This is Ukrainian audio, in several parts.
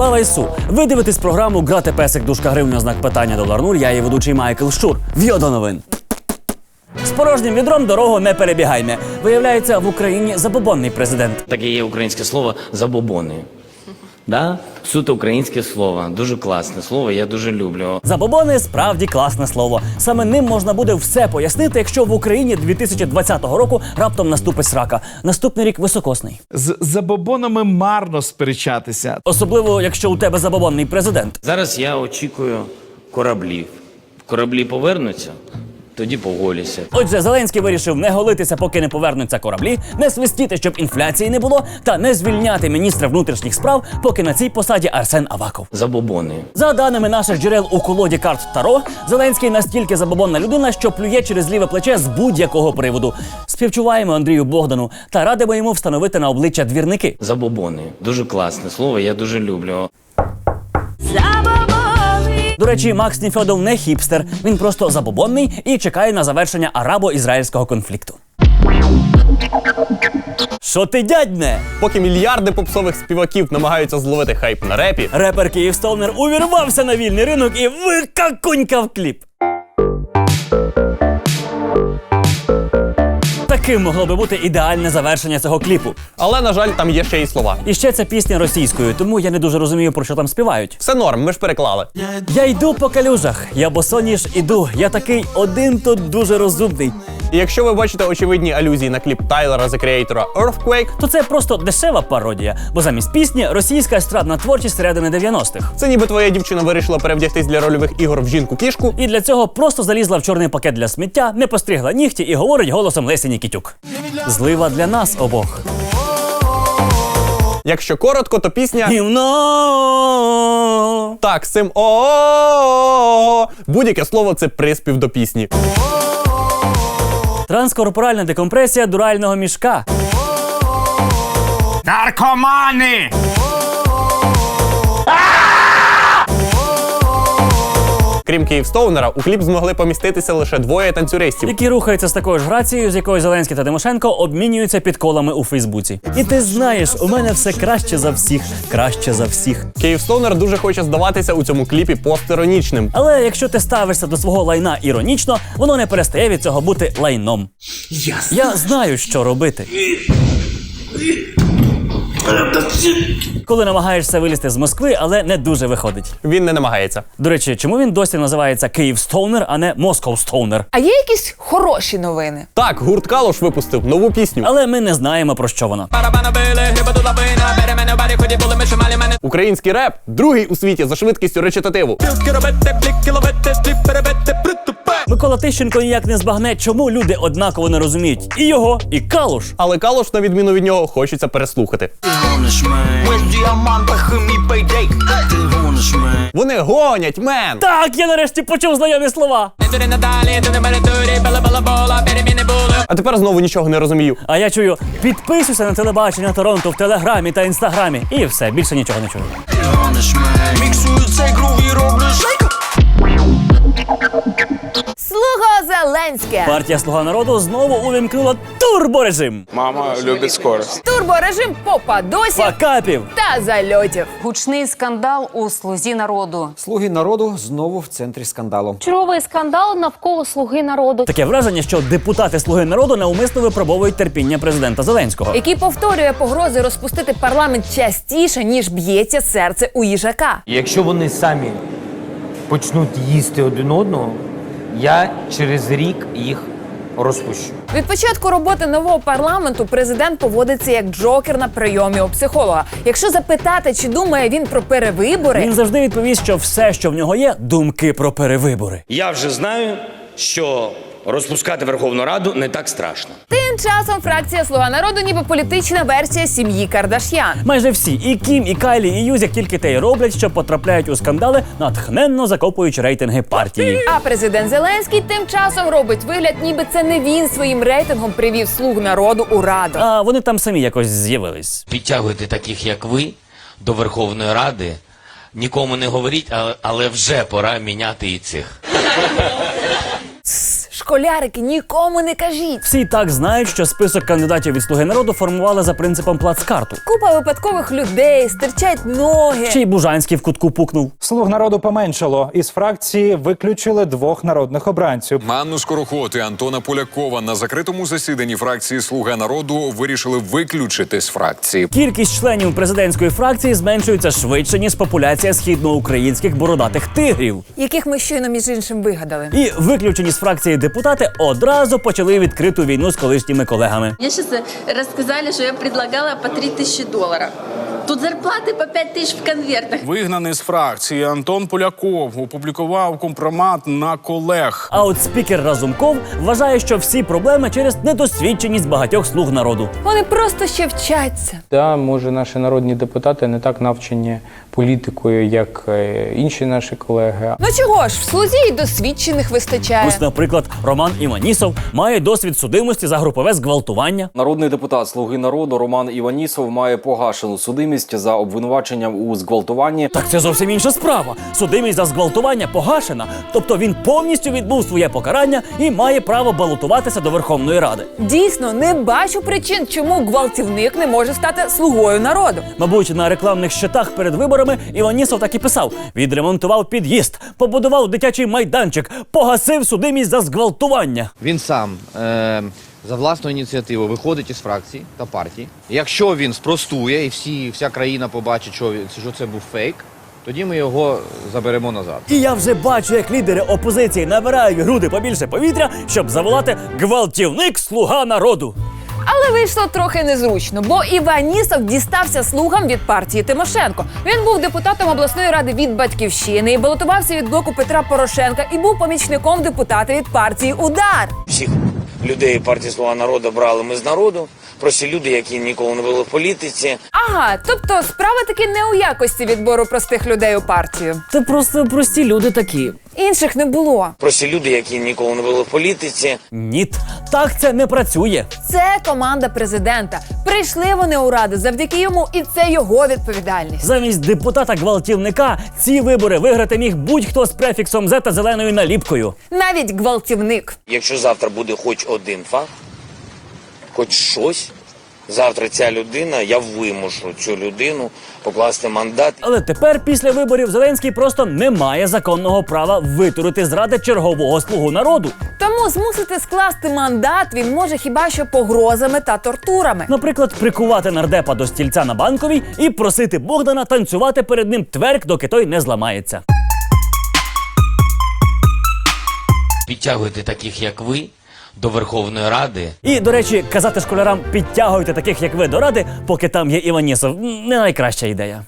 Слава Ісу! Ви дивитесь програму Грати песик дужка гривня знак питання долар нуль. Я її ведучий Майкл Шур. Вйода новин. З порожнім відром дорогу не перебігайме. Виявляється, в Україні забобонний президент. Таке є українське слово забобони. Да? Суто українське слово. Дуже класне слово, я дуже люблю. Забобони справді класне слово. Саме ним можна буде все пояснити, якщо в Україні 2020 року раптом наступить срака. Наступний рік високосний. З забобонами марно сперечатися. Особливо, якщо у тебе забобонний президент. Зараз я очікую кораблів. Кораблі повернуться, тоді поголюся. Отже, Зеленський вирішив не голитися, поки не повернуться кораблі, не свистіти, щоб інфляції не було, та не звільняти міністра внутрішніх справ, поки на цій посаді Арсен Аваков. Забобони. За даними наших джерел у колоді карт Таро, Зеленський настільки забобонна людина, що плює через ліве плече з будь-якого приводу. Співчуваємо Андрію Богдану та радимо йому встановити на обличчя двірники. Забобони. Дуже класне слово, я дуже люблю. До речі, Макс Ніфьодов не хіпстер, він просто забобонний і чекає на завершення арабо-ізраїльського конфлікту. Що ти дядьне? Поки мільярди попсових співаків намагаються зловити хайп на репі, Репер Київ Стоунер увірвався на вільний ринок і викакунькав кліп. Таким могло би бути ідеальне завершення цього кліпу. але на жаль, там є ще й слова. І ще це пісня російською, тому я не дуже розумію, про що там співають. Все норм, ми ж переклали. Я йду по калюжах, я босоніж іду. Я такий один тут дуже розумний. І якщо ви бачите очевидні алюзії на кліп Тайлера The Creator Earthquake, То це просто дешева пародія, бо замість пісні російська естрадна творчість середини 90-х. це ніби твоя дівчина вирішила перевдягтись для рольових ігор в жінку-кішку. І для цього просто залізла в чорний пакет для сміття, не постригла нігті і говорить голосом Лесі Нікітюк. Злива для нас обох. Якщо коротко, то пісня Гівно! так, з цим о будь-яке слово це приспів до пісні. Транскорпоральна декомпресія дурального мішка. Наркомани! Крім Київстоунера, у кліп змогли поміститися лише двоє танцюристів. які рухаються з такою ж грацією, з якою Зеленський та Тимошенко обмінюються підколами у Фейсбуці. І ти знаєш, у мене все краще за всіх, краще за всіх. Київстоунер дуже хоче здаватися у цьому кліпі постіронічним. Але якщо ти ставишся до свого лайна іронічно, воно не перестає від цього бути лайном. Я знаю, що робити. Коли намагаєшся вилізти з Москви, але не дуже виходить. Він не намагається. До речі, чому він досі називається Київ Стоунер, а не Москов Стоунер? А є якісь хороші новини? Так, гурт Калош випустив нову пісню. Але ми не знаємо про що вона. Український реп другий у світі за швидкістю речитативу. Микола Тищенко ніяк не збагне, чому люди однаково не розуміють і його, і калуш. Але Калош, на відміну від нього, хочеться переслухати. Вони гонять, мен! Так, я нарешті почув знайомі слова. А тепер знову нічого не розумію. А я чую, підписуйся на телебачення Торонто в телеграмі та інстаграмі. І все, більше нічого не чую. Слуга Зеленське! Партія Слуга народу знову увімкнула турборежим. Мама любит скорость. Турборежим попадосів Факапів. та зальотів. Гучний скандал у слузі народу. Слуги народу знову в центрі скандалу. Черговий скандал навколо слуги народу. Таке враження, що депутати Слуги народу навмисно випробовують терпіння президента Зеленського. Який повторює погрози розпустити парламент частіше, ніж б'ється серце у їжака. Якщо вони самі почнуть їсти один одного, я через рік їх розпущу. Від початку роботи нового парламенту президент поводиться як джокер на прийомі у психолога. Якщо запитати, чи думає він про перевибори, Він завжди відповість, що все, що в нього є, думки про перевибори. Я вже знаю, що розпускати Верховну Раду не так страшно. тим часом фракція Слуга народу, ніби політична версія сім'ї Кардаш'ян. Майже всі, і Кім, і Кайлі, і Юзік тільки те й роблять, що потрапляють у скандали, натхненно закопуючи рейтинги партії. А президент Зеленський тим часом робить вигляд, ніби це не він своїм рейтингом привів слуг народу у раду. А вони там самі якось з'явились. Підтягуйте таких, як ви, до Верховної Ради. Нікому не говоріть, але, але вже пора міняти і цих. Школярики, нікому не кажіть. Всі і так знають, що список кандидатів від слуги народу формували за принципом плацкарту. Купа випадкових людей, стирчать ноги. Ще й Бужанський в кутку пукнув. Слуг народу поменшало. Із фракції виключили двох народних обранців. Анну Скороход і Антона Полякова на закритому засіданні фракції Слуга народу вирішили виключити з фракції. Кількість членів президентської фракції зменшується швидше, ніж популяція східноукраїнських бородатих тигрів. Яких ми щойно між іншим вигадали. І виключені з фракції депутати одразу почали відкриту війну з колишніми колегами. Мені зараз розказали, що я предлагала по 3000 долларов. Тут зарплаты по 5000 в конвертах. Вигнаний з фракції Антон Поляков опублікував компромат на колег. А от спікер Разумков вважає, що всі проблеми через недосвідченість багатьох слуг народу. Вони просто ще вчаться. Да, може, наші народні депутати не так навчені політикою, як е, інші наші колеги. Ну чого ж, в слузі й досвідчених вистачає. Ось, наприклад, Роман Іванісов має досвід судимості за групове зґвалтування. Народний депутат Слуги народу Роман Іванісов має погашену судимість за обвинуваченням у зґвалтуванні. Так це зовсім інша справа. Судимість за зґвалтування погашена, тобто він повністю відбув своє покарання і має право балотуватися до Верховної Ради. Дійсно, не бачу причин, чому гвалтівник не може стати слугою народу. Мабуть, на рекламних щитах перед виборами Іванісов так і писав: відремонтував під'їзд, побудував дитячий майданчик, погасив судимість за зґвалтування. Він сам е, за власну ініціативу виходить із фракції та партії. Якщо він спростує і всі, вся країна побачить, що, він- що це був фейк, тоді ми його заберемо назад. І я вже бачу, як лідери опозиції набирають в груди побільше повітря, щоб заволати гвалтівник слуга народу. Але вийшло трохи незручно, бо Іванісов дістався слугам від партії Тимошенко. Він був депутатом обласної ради від батьківщини і балотувався від блоку Петра Порошенка і був помічником депутата від партії Удар. Всіх людей партії Слуга народу брали ми з народу. Прості люди, які ніколи не були в політиці. Ага, тобто справа таки не у якості відбору простих людей у партію. Це просто прості люди такі. Інших не було. Прості люди, які ніколи не були в політиці. Ніт, так це не працює. Це команда президента. Прийшли вони у раду завдяки йому, і це його відповідальність. Замість депутата гвалтівника ці вибори виграти міг будь-хто з префіксом «З» та зеленою наліпкою. Навіть гвалтівник. Якщо завтра буде хоч один факт, хоч щось, завтра ця людина, я вимушу цю людину покласти мандат. Але тепер, після виборів, Зеленський просто не має законного права витурити зради чергового слугу народу. Тому змусити скласти мандат він може хіба що погрозами та тортурами. Наприклад, прикувати нардепа до стільця на банковій і просити Богдана танцювати перед ним тверк, доки той не зламається. Підтягуйте таких, як ви, до Верховної Ради. І, до речі, казати школярам підтягуйте таких, як ви до ради, поки там є Іванісов, не найкраща ідея.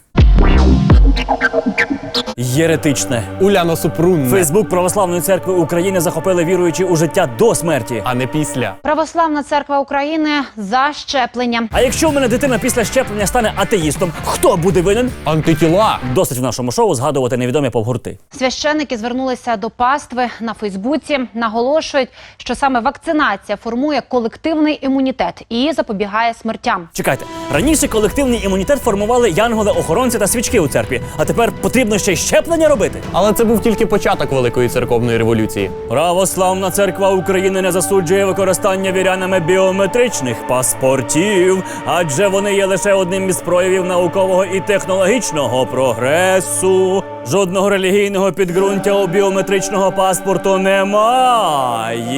Єретичне. Уляно Супрунне, Фейсбук Православної церкви України захопили віруючі у життя до смерті. а не після. Православна церква України за щеплення. А якщо в мене дитина після щеплення стане атеїстом, хто буде винен? Антитіла. Досить в нашому шоу згадувати невідомі повгурти. Священники звернулися до пастви на Фейсбуці. Наголошують, що саме вакцинація формує колективний імунітет і запобігає смертям. Чекайте, раніше колективний імунітет формували янголи-охоронці та свічки у церкві, а тепер потрібно ще й щеплення робити. Але це був тільки початок великої церковної революції. Православна церква України не засуджує використання вірянами біометричних паспортів, адже вони є лише одним із проявів наукового і технологічного прогресу. Жодного релігійного підґрунтя у біометричного паспорту немає.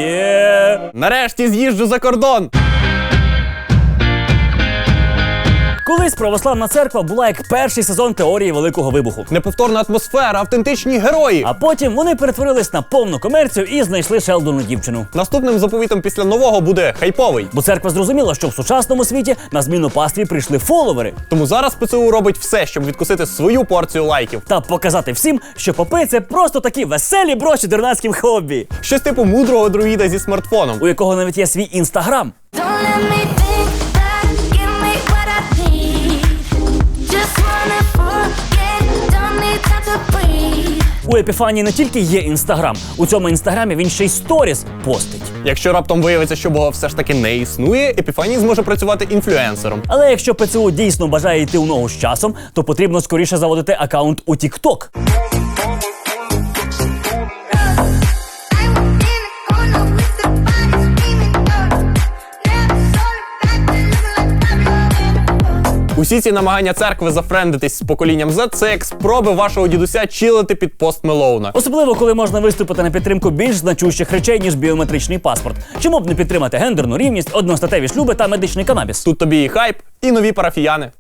Нарешті з'їжджу за кордон. Колись православна церква була як перший сезон теорії великого вибуху. Неповторна атмосфера, автентичні герої. А потім вони перетворились на повну комерцію і знайшли Шелдону дівчину. Наступним заповітом після нового буде хайповий. Бо церква зрозуміла, що в сучасному світі на зміну пастві прийшли фоловери Тому зараз ПЦУ робить все, щоб відкусити свою порцію лайків. та показати всім, що попи це просто такі веселі броші дурнацьким хобі, Щось типу мудрого друїда зі смартфоном. у якого навіть є свій інстаграм. У Епіфанії не тільки є інстаграм, у цьому інстаграмі він ще й сторіс постить. Якщо раптом виявиться, що Бога все ж таки не існує, Епіфаній зможе працювати інфлюенсером. Але якщо ПЦУ дійсно бажає йти у ногу з часом, то потрібно скоріше заводити аккаунт у TikTok. Усі ці намагання церкви зафрендитись з поколінням Z – це як спроби вашого дідуся чилити під пост Мелоуна. Особливо, коли можна виступити на підтримку більш значущих речей, ніж біометричний паспорт. Чому б не підтримати гендерну рівність, одностатеві шлюби та медичний канабіс? Тут тобі і хайп, і нові парафіяни.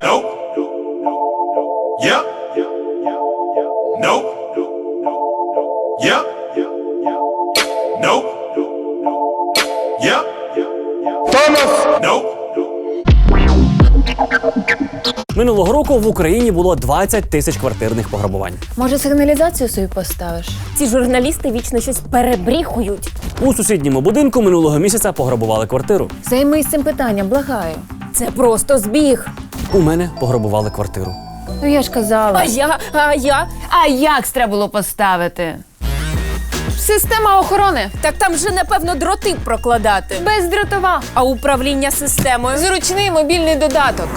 Минулого року в Україні було 20 тисяч квартирних пограбувань. Може, сигналізацію собі поставиш? Ці журналісти вічно щось перебріхують. У сусідньому будинку минулого місяця пограбували квартиру. Займись цим питанням, благаю. Це просто збіг. У мене пограбували квартиру. Ну я ж казала. А я, а я. А як треба було поставити? Система охорони. Так там же, напевно, дроти прокладати. Бездротова. А управління системою. Зручний мобільний додаток.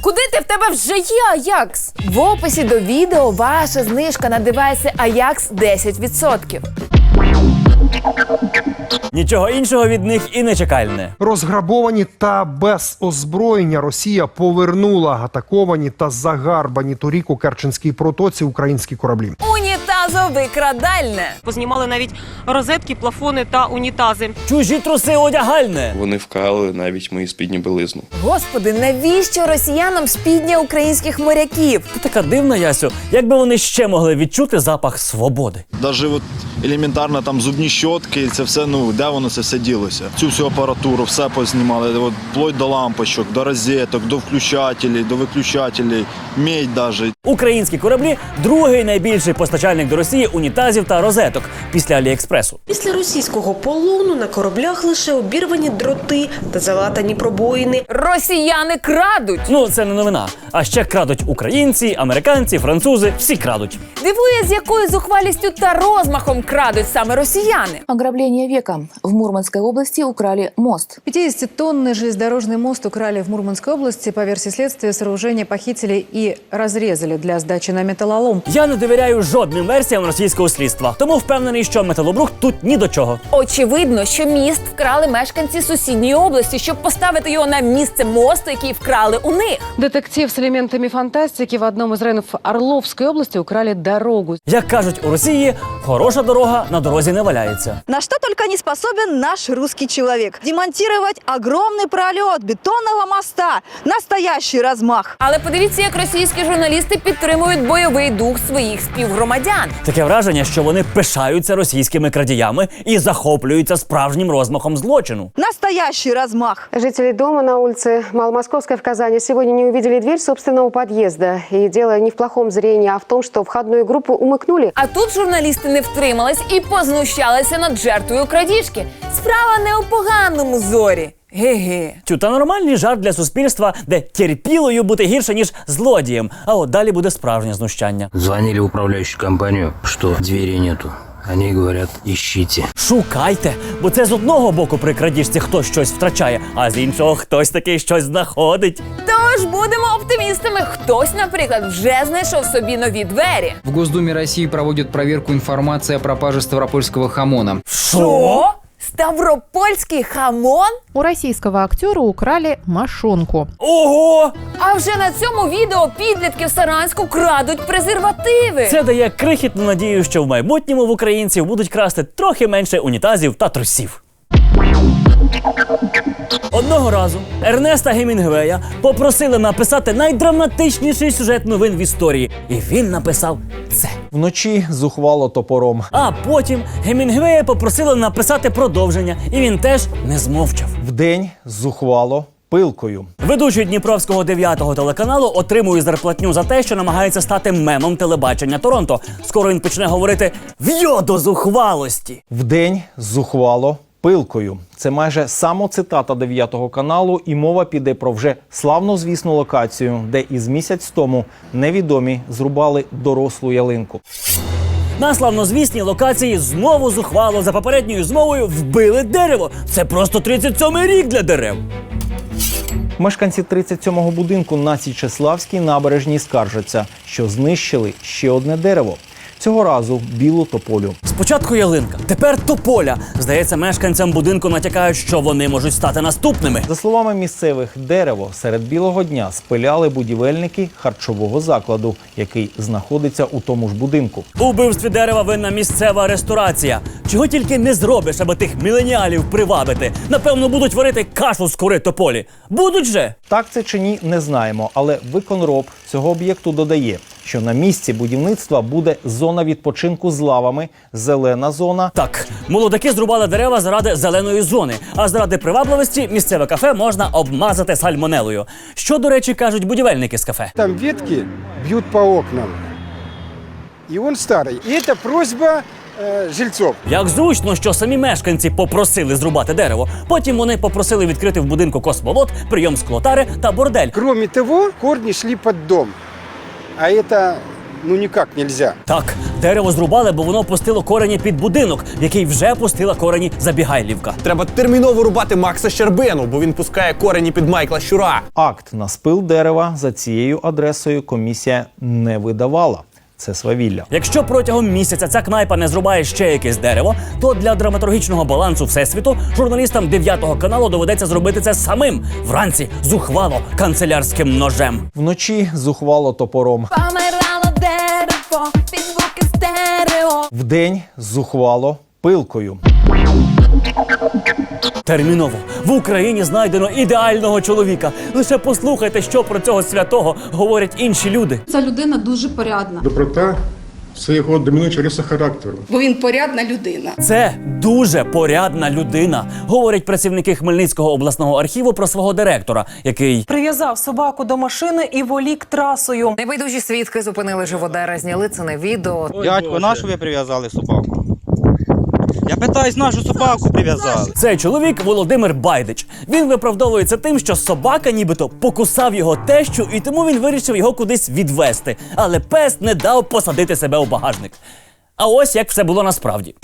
Куди ти в тебе вже є, Аякс? В описі до відео ваша знижка на девайси Ajax 10%. Нічого іншого від них і не чекальне. Розграбовані та без озброєння Росія повернула атаковані та загарбані торік у Керченській протоці українські кораблі. Унітазовикрадальне. Познімали навіть розетки, плафони та унітази. Чужі труси одягальне. Вони вкрали навіть мої спідні білизну. Господи, навіщо росіянам спідня українських моряків? Ти така дивна, Ясю. Якби вони ще могли відчути запах свободи. Даже от елементарно там зубні щотки, це все, ну де воно це все ділося? Цю всю апаратуру, все познімали, от, вплоть до лампочок, до розеток, до включателей, до виключателей, медь даже. Українські кораблі другий найбільший постачальник до Росії унітазів та розеток після Аліекспресу. Після російського полону на кораблях лише обірвані дроти та залатані пробоїни. Росіяни крадуть. Ну це не новина. А ще крадуть українці, американці, французи. Всі крадуть. Дивує, з якою зухвалістю та розмахом крадуть саме росіяни. Ограбление века. В Мурманской области украли мост. 50-тонный железнодорожный мост украли в Мурманской области. По версии следствия, сооружение похитили и разрезали для сдачи на металлолом. Я не довіряю жодним версіям російського слідства, тому впевнений, що металобрух тут ні до чого. Очевидно, що міст вкрали мешканці сусідньої області, щоб поставити його на місце мосту, який вкрали у них. Детектив с элементами фантастики в одном из районов Орловской области украли дорогу. Як кажуть у Росії, хороша дорога на дорозі не валяється. На что только не способен наш русский человек. Демонтировать огромный пролет бетонного моста. Настоящий размах. Але подивіться, як російські журналісти підтримують бойовий дух своїх співгромадян. Таке враження, що вони пишаються російськими крадіями і захоплюються справжнім розмахом злочину. Настоящий размах. Жители дома на улице Маломосковской в Казани сегодня не увидели дверь собственного подъезда. И дело не в плохом зрении, а в том, что входную группу умыкнули. А тут журналісти не втримались і познущалися над жертвою крадіжки. Справа не у поганому зорі. Ге-ге. Тю, та нормальний жарт для суспільства, де терпілою бути гірше, ніж злодієм. А от далі буде справжнє знущання. Звонили в управляющую компанию, что двери нету. Они говорят, ищите. Шукайте, бо це з одного боку при крадіжці хтось щось втрачає, а з іншого хтось таки щось знаходить. Тож будемо оптимістами. Хтось, наприклад, вже знайшов собі нові двері. В Госдуме России проводят проверку информации о пропаже ставропольского хамона. Що? Ставропольський хамон? У российского актера украли мошонку. Ого! А вже на цьому відео підлітки в Саранську крадуть презервативи. Це дає крихітну надію, що в майбутньому в українців будуть красти трохи менше унітазів та трусів. Одного разу Ернеста Гемінгвея попросили написати найдраматичніший сюжет новин в історії, і він написав це. Вночі зухвало топором. А потім Гемінгвея попросили написати продовження, і він теж не змовчав. Вдень зухвало пилкою. Ведучий Дніпровського 9-го телеканалу отримує зарплатню за те, що намагається стати мемом телебачення Торонто. Скоро він почне говорити «В'йо до зухвалості. Вдень зухвало пилкою. Це майже самоцитата 9 каналу, і мова піде про вже славнозвісну локацію, де із місяць тому невідомі зрубали дорослу ялинку. На славнозвісній локації знову зухвало за попередньою змовою вбили дерево. Це просто 37-й рік для дерев. Мешканці 37-го будинку на Січеславській набережній скаржаться, що знищили ще одне дерево. Цього разу білу тополю. Спочатку ялинка, тепер тополя. Здається, мешканцям будинку натякають, що вони можуть стати наступними. За словами місцевих, дерево серед білого дня спиляли будівельники харчового закладу, який знаходиться у тому ж будинку. У вбивстві дерева винна місцева ресторація. Чого тільки не зробиш, аби тих міленіалів привабити. Напевно, будуть варити кашу з кори тополі. Будуть же. Так це чи ні, не знаємо. Але виконроб цього об'єкту додає, що на місці будівництва буде зона відпочинку з лавами, зелена зона. Так, молодаки зрубали дерева заради зеленої зони, а заради привабливості місцеве кафе можна обмазати сальмонелою. Що, до речі, кажуть будівельники з кафе. Там ветки бьют по окнам. И он старый. И это просьба э, жильцов. Як зручно, що самі мешканці попросили зрубати дерево. Потім вони попросили відкрити в будинку космолот, прийом склотари та бордель. Кроме того, корни шли под дом. А это ну никак нельзя. Так, дерево зрубали, бо воно пустило корені під будинок, в який вже пустила корені забігайлівка. Треба терміново рубати Макса Щербину, бо він пускає корені під Майкла Щура. Акт на спил дерева за цією адресою комісія не видавала. Це свавілля. Якщо протягом місяця ця кнайпа не зрубає ще якесь дерево, то для драматургічного балансу всесвіту журналістам 9 каналу доведеться зробити це самим вранці зухвало канцелярським ножем. Вночі зухвало топором. Помирало дерево, під звуки стерео. Вдень зухвало пилкою. Терміново в Україні знайдено ідеального чоловіка. Лише послухайте, що про цього святого говорять інші люди. Ця людина дуже порядна. Доброта це його домінуюча риса характеру. Бо він порядна людина. Це дуже порядна людина, говорять працівники Хмельницького обласного архіву про свого директора, який Прив'язав собаку до машини і волік трасою. Небайдужі свідки зупинили живодера, зняли це на відео. Дядько, на що ви прив'язали собаку? Я питаюсь, нашу собаку прив'язали. Цей чоловік Володимир Байдич. Він виправдовується тим, що собака нібито покусав його тещу, і тому він вирішив його кудись відвести. Але пес не дав посадити себе у багажник. А ось як все було насправді.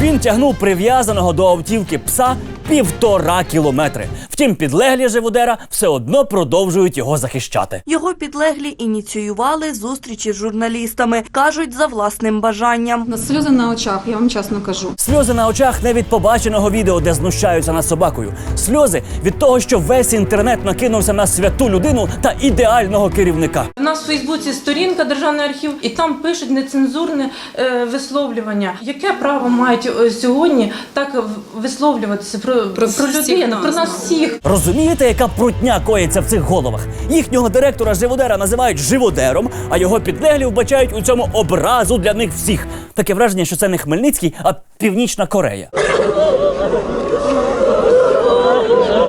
Він тягнув прив'язаного до автівки пса півтора кілометри. Втім, підлеглі живодера все одно продовжують його захищати. Його підлеглі ініціювали зустрічі з журналістами, кажуть, за власним бажанням. На сльози на очах, я вам чесно кажу. Сльози на очах не від побаченого відео, де знущаються над собакою. Сльози від того, що весь інтернет накинувся на святу людину та ідеального керівника. У нас в Фейсбуці сторінка Державний архів, і там пишуть нецензурне е, висловлювання. Яке право мають е, сьогодні так висловлюватися про, про, людину, про нас всіх? Розумієте, яка прутня коїться в цих головах? Їхнього директора живодера називають живодером, а його підлеглі вбачають у цьому образу для них всіх. Таке враження, що це не Хмельницький, а Північна Корея.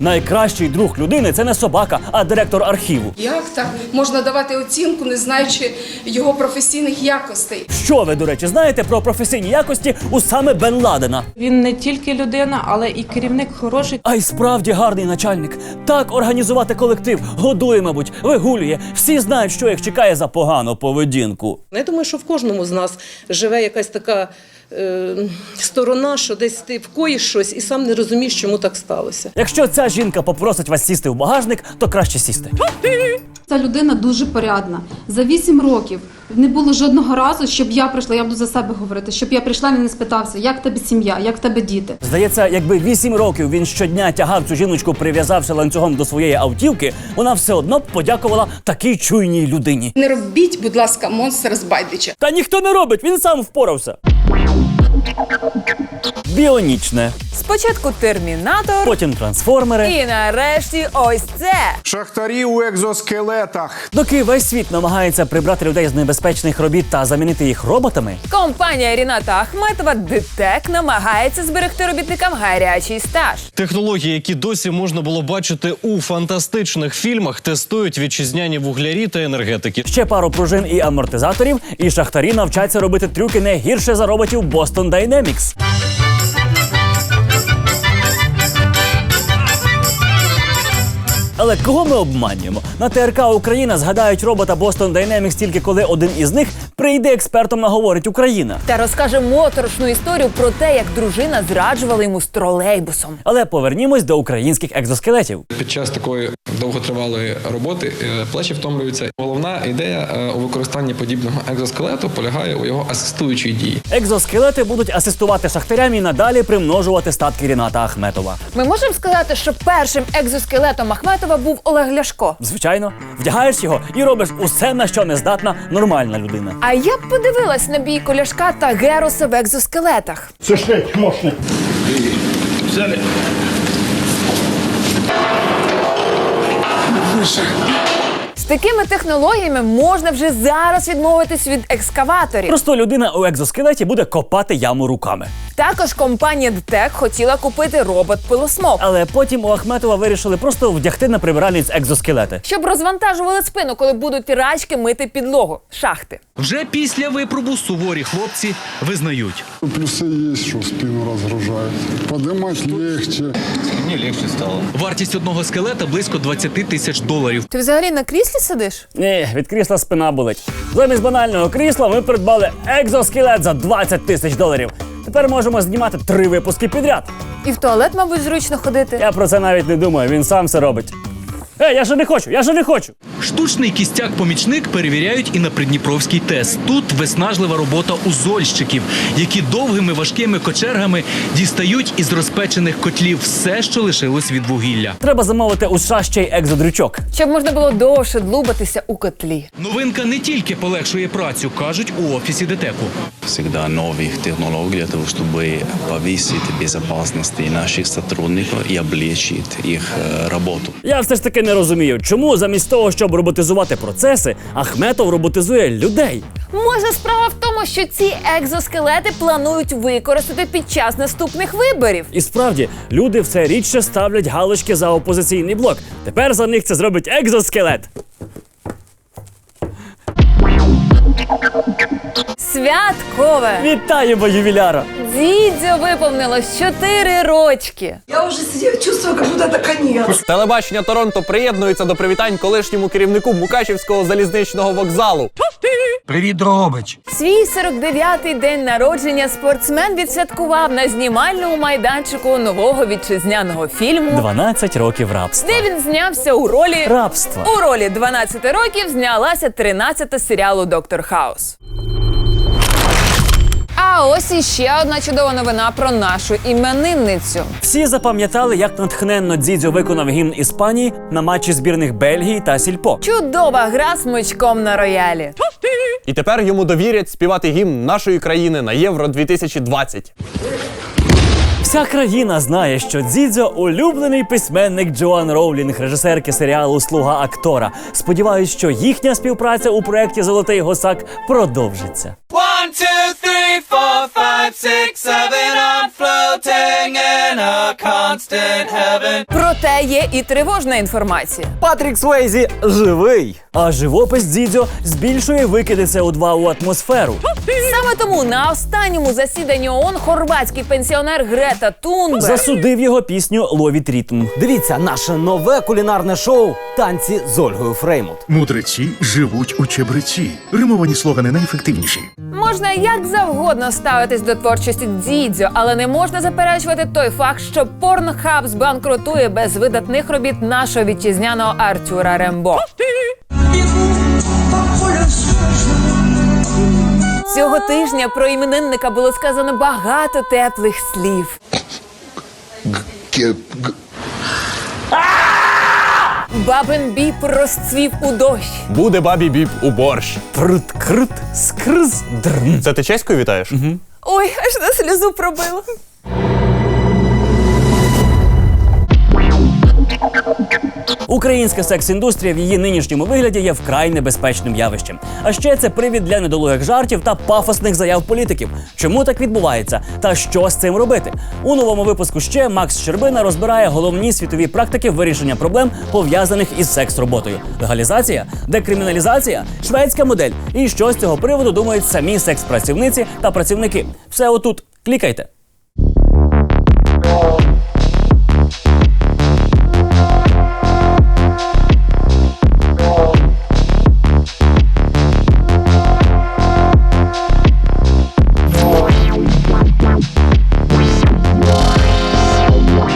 Найкращий друг людини це не собака, а директор архіву. Як так можна давати оцінку, не знаючи його професійних якостей? Що ви, до речі, знаєте про професійні якості у саме Бен Ладена? Він не тільки людина, але і керівник хороший. А й справді гарний начальник. Так організувати колектив, годує, мабуть, вигулює. Всі знають, що їх чекає за погану поведінку. Я думаю, що в кожному з нас живе якась така сторона, що десь ти вкоїш щось і сам не розумієш, чому так сталося. Якщо ця жінка попросить вас сісти в багажник, то краще сісти. Ця людина дуже порядна. За вісім років не було жодного разу, щоб я прийшла. Я буду за себе говорити, щоб я прийшла і не спитався, як в тебе сім'я, як в тебе діти. Здається, якби вісім років він щодня тягав цю жіночку, прив'язавши ланцюгом до своєї автівки, вона все одно б подякувала такій чуйній людині. Не робіть, будь ласка, монстр з байдича. Та ніхто не робить, він сам впорався. Thank you. Біонічне, Спочатку термінатор, потім трансформери. і нарешті ось це. Шахтарі у екзоскелетах. Доки весь світ намагається прибрати людей з небезпечних робіт та замінити їх роботами, Компанія Ріната Ахметова ДТЕК намагається зберегти робітникам гарячий стаж. Технології, які досі можна було бачити у фантастичних фільмах, тестують вітчизняні вуглярі та енергетики. ще пару пружин і амортизаторів, і шахтарі навчаться робити трюки не гірше за роботів Boston Dynamics. Але кого ми обманюємо? На ТРК Україна згадають робота Boston Dynamics тільки коли один із них Прийде експертом наговорить Україна. Та розкаже моторошну історію про те, як дружина зраджувала йому з тролейбусом. Але повернімось до українських екзоскелетів. Під час такої довготривалої роботи е, плечі втомлюються. Головна ідея е, у використанні подібного екзоскелету полягає у його асистуючій дії. Екзоскелети будуть асистувати шахтарям і надалі примножувати статки Ріната Ахметова. Ми можемо сказати, що першим екзоскелетом Ахметова був Олег Ляшко. Звичайно, вдягаєш його і робиш усе, на що не здатна нормальна людина. А я б подивилась на бій коляшка та Героса в екзоскелетах. Це ж мощний. Взяли. З такими технологіями можна вже зараз відмовитись від екскаваторів. Просто людина у екзоскелеті буде копати яму руками. Також компанія ДТЕК хотіла купити робот-пилосмок, Але потім у Ахметова вирішили просто вдягти на прибиральниць екзоскелети. щоб розвантажували спину, коли будуть рачки мити підлогу. Шахти. Вже після випробу суворі хлопці визнають. Плюси є, що спину розгружають. Подимати легче. Мені легше стало. Вартість одного скелета близько 20 тисяч доларів. Ти взагалі на кріслі сидиш? Ні, від крісла спина болить. Замість банального крісла ми придбали екзоскелет за 20 тисяч доларів. Тепер можемо знімати три випуски підряд. І в туалет, мабуть, зручно ходити. Я про це навіть не думаю, він сам все робить. Ей, я же не хочу, я же не хочу. Штучний кістяк-помічник перевіряють і на Придніпровський ТЕС. Тут виснажлива робота узольщиків, які довгими важкими кочергами дістають із розпечених котлів все, що лишилось від вугілля. Треба замовити у США ще й екзодрючок. Щоб можна було довше длубатися у котлі. Новинка не тільки полегшує працю, кажуть у офісі ДТЕКу. всегда новых технологий для того, чтобы повысить безопасность наших сотрудников и облегчить их э, работу. Я все ж таки не розумію, чому замість того, щоб роботизувати процеси, Ахметов роботизує людей. Може, справа в тому, що ці екзоскелети планують використати під час наступних виборів. І справді, люди все рідше ставлять галочки за опозиційний блок. Тепер за них це зробить екзоскелет. Святкове! Вітаємо ювіляра! Дідзьо виповнилось 4 рочки. Я уже себя чувствую, как будто это конец. Телебачення Торонто приєднується до привітань колишньому керівнику Мукачівського залізничного вокзалу. Привіт, Дрогобич. Свій 49-й день народження спортсмен відсвяткував на знімальному майданчику нового вітчизняного фільму. 12 років рабства. Де він знявся у ролі Рабства. У ролі 12 років знялася 13-та серіалу Доктор Хаус. А ось іще одна чудова новина про нашу іменинницю. Всі запам'ятали, як натхненно Дзідзьо виконав гімн Іспанії на матчі збірних Бельгії та Сільпо. Чудова гра з мочком на роялі. І тепер йому довірять співати гімн нашої країни на Євро 2020. Вся країна знає, що Дзідзьо улюблений письменник Джоан Роулінг, режисерки серіалу Слуга актора. Сподіваюсь, що їхня співпраця у проєкті Золотий госак продовжиться. One, two, three, four, five, six, seven. I'm floating in a constant heaven. Проте є і тривожна інформація. Патрік Суейзі живий. А живопис Дзідзьо збільшує викиди СО2 у атмосферу. Саме тому на останньому засіданні ООН хорватський пенсіонер Грета Тунберг Засудив його пісню Ловіть ритм. Дивіться наше нове кулінарне шоу Танці з Ольгою Фреймут. Мудреці живуть у чебреці. Римовані слогани найефективніші. Можна як завгодно ставитись до творчості Дзідзьо, але не можна заперечувати той факт, що Порнхаб збанкрутує без видатних робіт нашого вітчизняного Артюра Рембо. Цього тижня про іменинника було сказано багато теплих слів. Бабин біп розцвів у дощ. Буде бабі біп у борщ. Прут крут скрз др. Це ти чеською вітаєш? Угу. Ой, аж на сльозу пробило. Українська секс-індустрія в її нинішньому вигляді є вкрай небезпечним явищем. А ще це привід для недолугих жартів та пафосних заяв політиків. Чому так відбувається? Та що з цим робити? У новому випуску ще Макс Щербина розбирає головні світові практики вирішення проблем, пов'язаних із секс-роботою: легалізація, декриміналізація, шведська модель. І що з цього приводу думають самі секс-працівниці та працівники. Все отут. Клікайте.